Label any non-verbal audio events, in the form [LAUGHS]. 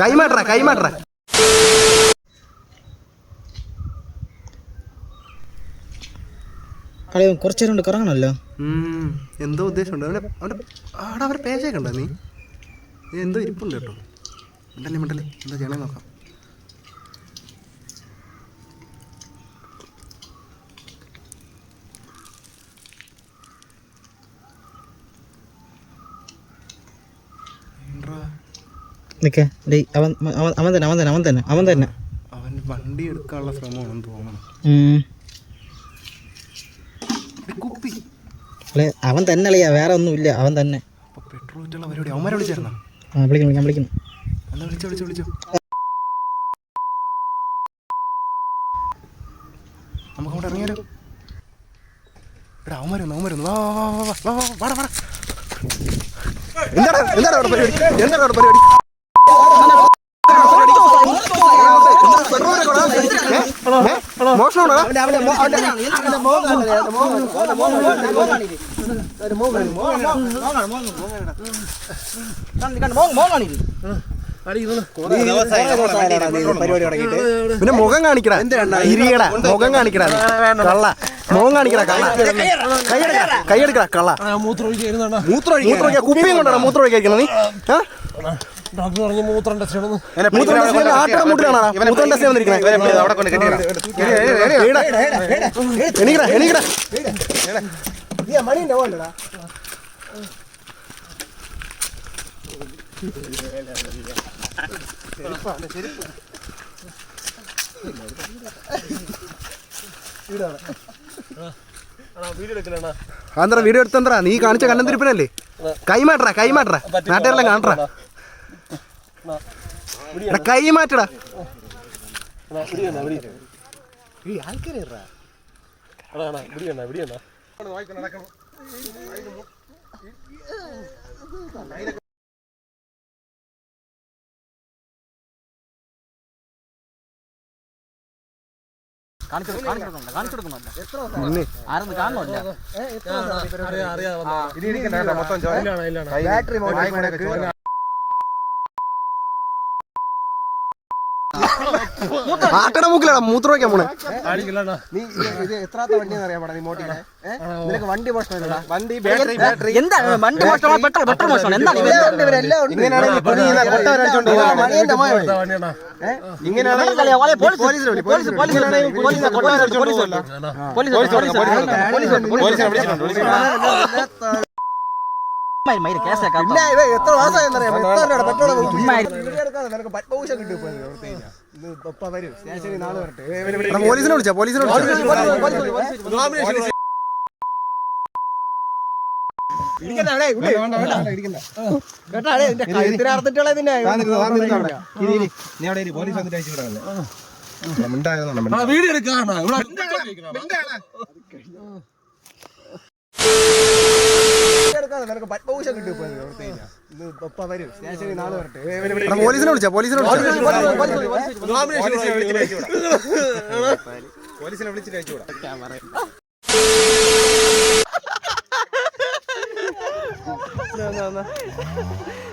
കൈമാട്ടറ കൈമാട്ടറ കളി കുറച്ചു നേരം കൊണ്ട് കറങ്ങണമല്ലോ? എന്തോ ഉദ്ദേശമുണ്ട്. അവന്റെ അവന്റെ ആടെ അവരെ പേശയൊക്കെ ഉണ്ടോ നീ? നീ എന്തോ ഇരിപ്പുണ്ട് കേട്ടോ. മിണ്ടല്ലേ മിണ്ടല്ലേ? എന്താ ചെയ്യണേ നോക്കാം എന്താ ഡേയ് അവൻ അവൻ അവൻ തന്നെ അവൻ തന്നെ അവൻ തന്നെ അവൻ തന്നെ. അവൻ വണ്ടി എടുക്കാനുള്ള ശ്രമമാണെന്ന് തോന്നുന്നു. കുപ്പി. അല്ലേ അവൻ തന്നെ അളിയാ വേറെ ഒന്നുമില്ല അവൻ തന്നെ. പെട്രോൾ പരിപാടി അവന്മാരെ ആ വിളിക്കണം ഞാൻ വിളിക്കുന്നു എന്നാ വിളിച്ചോ വിളിച്ചോ വിളിച്ചോ. നമുക്ക് അവിടെ ഇറങ്ങിയാലോ? എടാ അവന്മാർ വന്നു വാ വാ വാ വാ വാ വാ വാടാ വാടാ എന്താണ് എന്താണ് അവിടെ പരിപാടി? എന്താണ് അവിടെ പരിപാടി? മോഷണമാണോ പിന്നെ മുഖം കാണിക്കടാ ഇരിയടാ മുഖം കാണിക്കടാ. കള്ള മുഖം കാണിക്കടാ കള്ള കൈയെടുക്കടാ കൈയെടുക്കടാ കള്ള മൂത്രം മൂത്രം കുപ്പിയും കൊണ്ടാണ് മൂത്രം ഒഴിക്കാൻ നീ ആ? ഡോക്ടർ പറഞ്ഞു മൂത്രം ടെസ്റ്റ് മൂത്രം ടെസ്റ്റ് വീഡിയോ എടുത്തന്ത്രാ നീ കാണിച്ച കണ്ണന്തിരിപ്പനല്ലേ? കൈമാട്ടറാ കൈമാട്ടറാ നാട്ടുകാരെല്ലാം കാണട്ടാ കൈ മാറ്റടാ. മുന്നേ ആരെന്ന് കാണണമല്ല അറിയാം അറിയാം. ഇല്ലാണ് ഇല്ലാണ് ആട്ടയുടെ മൂക്കിലാടാ മൂത്രം ഒഴിക്കാൻ പോണേ നീ ഇത് എത്രാത്ത വണ്ടിയെന്ന് അറിയാൻ പാടാ നീ മോട്ടിനെ നിനക്ക് വണ്ടി പ്രശ്നമില്ലടാ വണ്ടി ബാറ്ററി ബാറ്ററി എന്താണ് വണ്ടി മോശമാണ് പെട്രോൾ പെട്രോൾ മോശമാണ് എന്താണ് ഇവരെല്ലാം ഉണ്ട് ഇവ എത്ര മാസമായെന്നറിയാം എത്ര രൂപയുടെ പെട്രോൾ ചുമ്മാ നിനക്ക് പത്മഭൂഷൺ കിട്ടും ഇപ്പൊ. ഇന്ന് വരും. സ്റ്റേഷനിൽ നാളെ വരട്ടെ. പോലീസിനെ വിളിച്ചാ പോലീസിനെ വിളിച്ചാ. ഇരിക്കണ്ട, അവിടെ, ഇവിടെ. കേട്ടോ, അവിടെ, നിന്റെ കഴുത്തിന് അറുത്തിട്ടുള്ള ഇതിനെ വീഡിയോ എടുക്കാണ ഇവിടെ എടുക്കാതെ നിനക്ക് പത്മഭൂഷൺ കിട്ടും ഇപ്പൊ വരും. സ്റ്റേഷനിൽ നാളെ വരട്ടെ. പോലീസിനെ വിളിച്ചാ? പോലീസിനെ പോലീസിനെ വിളിച്ചാ പോലീസിനെ വിളിച്ചാ [LAUGHS] [LAUGHS]